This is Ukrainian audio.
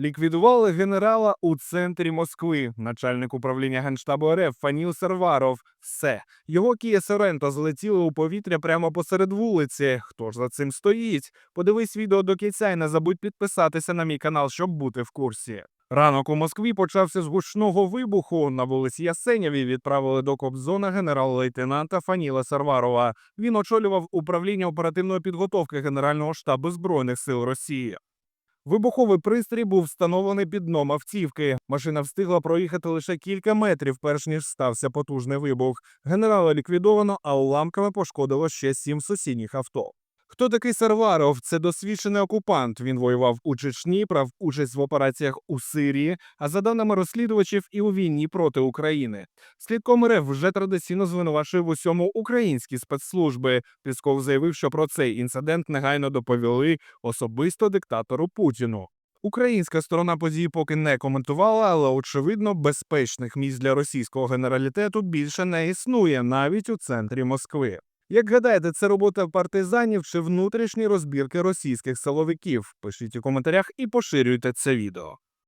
Ліквідували генерала у центрі Москви. Начальник управління генштабу РФ Фаніл Серваров. Все його Кія Соренто злетіли у повітря прямо посеред вулиці. Хто ж за цим стоїть? Подивись відео до кінця і не забудь підписатися на мій канал, щоб бути в курсі. Ранок у Москві почався з гучного вибуху. На вулиці Ясенєві відправили до Кобзона генерал-лейтенанта Фаніла Сарварова. Він очолював управління оперативної підготовки Генерального штабу Збройних сил Росії. Вибуховий пристрій був встановлений під дном автівки. Машина встигла проїхати лише кілька метрів, перш ніж стався потужний вибух. Генерала ліквідовано, а уламками пошкодило ще сім сусідніх авто. Хто такий Сарваров? Це досвідчений окупант. Він воював у Чечні, брав участь в операціях у Сирії, а за даними розслідувачів, і у війні проти України. Слідком РФ вже традиційно звинувачує в усьому українські спецслужби. Пісков заявив, що про цей інцидент негайно доповіли особисто диктатору Путіну. Українська сторона події поки не коментувала, але очевидно, безпечних місць для російського генералітету більше не існує навіть у центрі Москви. Як гадаєте, це робота партизанів чи внутрішні розбірки російських силовиків? Пишіть у коментарях і поширюйте це відео.